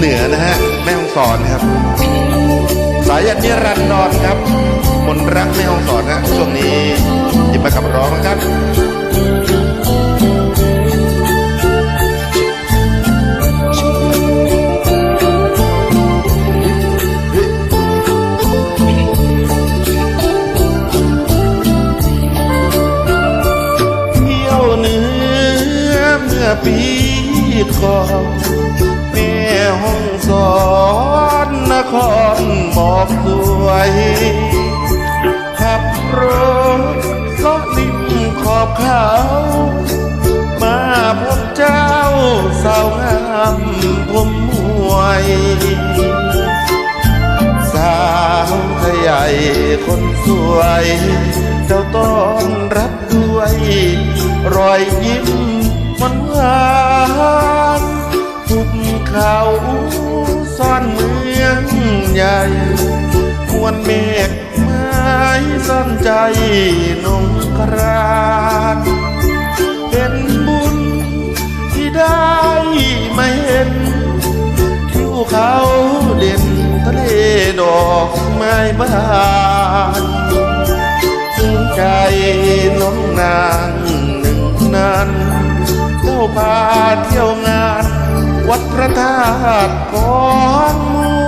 เหนือนะฮะ แม่ฮ่องสอนครับ สายันนิรันดรครับ มนรักแม่ฮ่องสอนนะช่วงนี้หยิบมากับร้องนะครับเที่ยวเหนือเมื่อปีก่อน ขับรถเลาะริมขอบเขา มาพบเจ้าสาวงามผมมวย สาวไทยใหญ่คนสวย เจ้าต้อนรับด้วย รอยยิ้มมันหวานทุกเขาซ่อนเมือง มวลเมฆไม้ซ่อนใจนงกรานเป็นบุญที่ได้ไมาเห็นทิวเขาเด่นทะเลดอกไม้บานซึ้งใจน้องนางหนึ่งนั้นเจ้าพาเที่ยวงานวัดพระธาตุก่อนมู่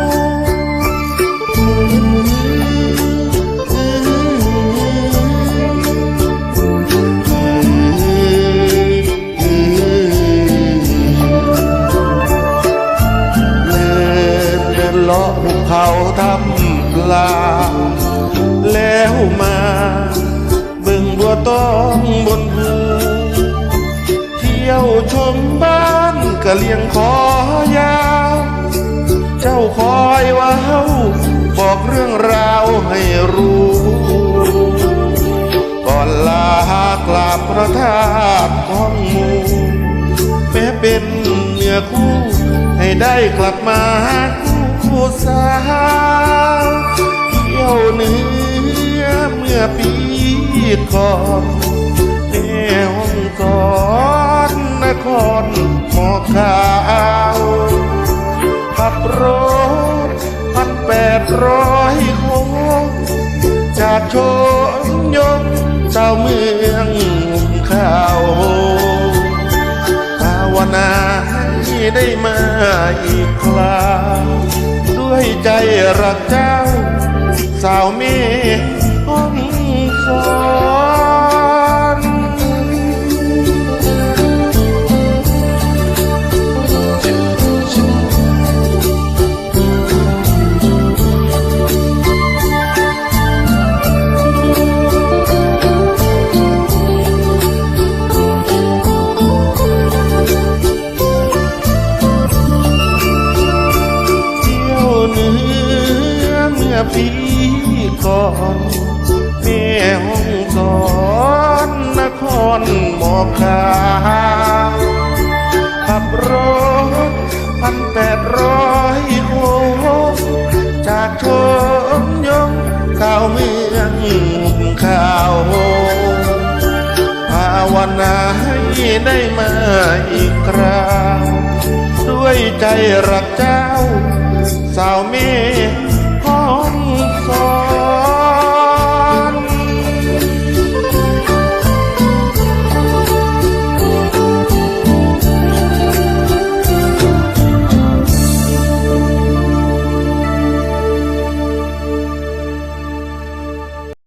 เขาทำปลา แล้วมาบึงบัวต้องบนภูเที่ยวชมบ้านกะเลียงคอยาว เจ้าคอยว้าวบอกเรื่องราวให้รู้ ก่อนลากราบพระธาตุของมูแม้เป็นเนื้อคู่ให้ได้กลับมา คู่สาวเที่ยวเหนือเมื่อปีก่อนแม่ห้องสอนนครหมอขาวขับรถพันแปดร้อยโค้งจากโชนยนต์เจ้าเมืองข้าวภาวนาให้ได้มาอีกคราว ใจรักเจ้า สาวเมฆห้องสอน อเมื่ก่อนแม่ห้องสอนนครหมอกขาขับรถพันแปดร้อยโค้งจากชมยงสาวเมืองข่าวภาวนาให้ได้มาอีกคราว ด้วยใจรักเจ้า สาวเมฆ